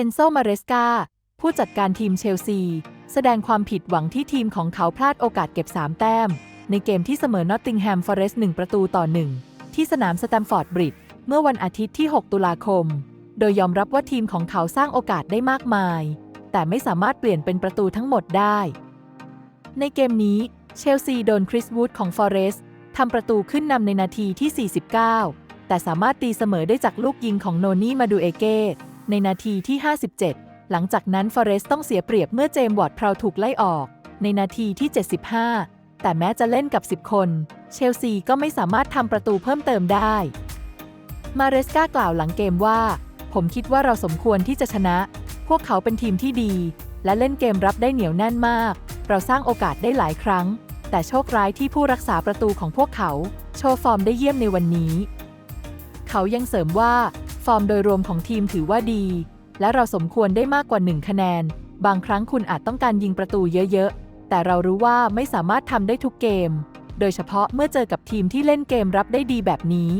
เอนโซ มาเรสกา ผู้จัดการทีมเชลซี แสดงความผิดหวังที่ทีมของเขาพลาดโอกาสเก็บ 3 แต้ม ในเกมที่เสมอนอตติงแฮมฟอเรสต์1ประตูต่อ 1 ที่สนามสแตมฟอร์ดบริดจ์เมื่อวันอาทิตย์ที่ 6 ตุลาคม โดยยอมรับว่าทีมของเขาสร้างโอกาสได้มากมาย แต่ไม่สามารถเปลี่ยนเป็นประตูทั้งหมดได้ ในเกมนี้เชลซีโดนคริสวูดของฟอเรสต์ทำประตูขึ้นนำในนาทีที่ 49 แต่สามารถตีเสมอได้จากลูกยิงของโนนี่มาดูเอเก้ ในนาทีที่ 57 หลังจากนั้นฟอเรสต์ต้องเสียเปรียบเมื่อเจมวอร์ดพราวถูกไล่ออก ในนาทีที่ 75 แต่แม้จะเล่นกับ 10 คน เชลซีก็ไม่สามารถทำประตูเพิ่มเติมได้ มาเรสกากล่าวหลังเกมว่า ผมคิดว่าเราสมควรที่จะชนะ พวกเขาเป็นทีมที่ดี และเล่นเกมรับได้เหนียวแน่นมาก เราสร้างโอกาสได้หลายครั้ง แต่โชคร้ายที่ผู้รักษาประตูของพวกเขา โชว์ฟอร์มได้เยี่ยมในวันนี้ เขายังเสริมว่า ฟอร์มโดยรวมของทีมถือว่าดี และเราสมควรได้มากกว่า 1 คะแนน บางครั้งคุณอาจต้องการยิงประตูเยอะๆ แต่เรารู้ว่าไม่สามารถทำได้ทุกเกม โดยเฉพาะเมื่อเจอกับทีมที่เล่นเกมรับได้ดีแบบนี้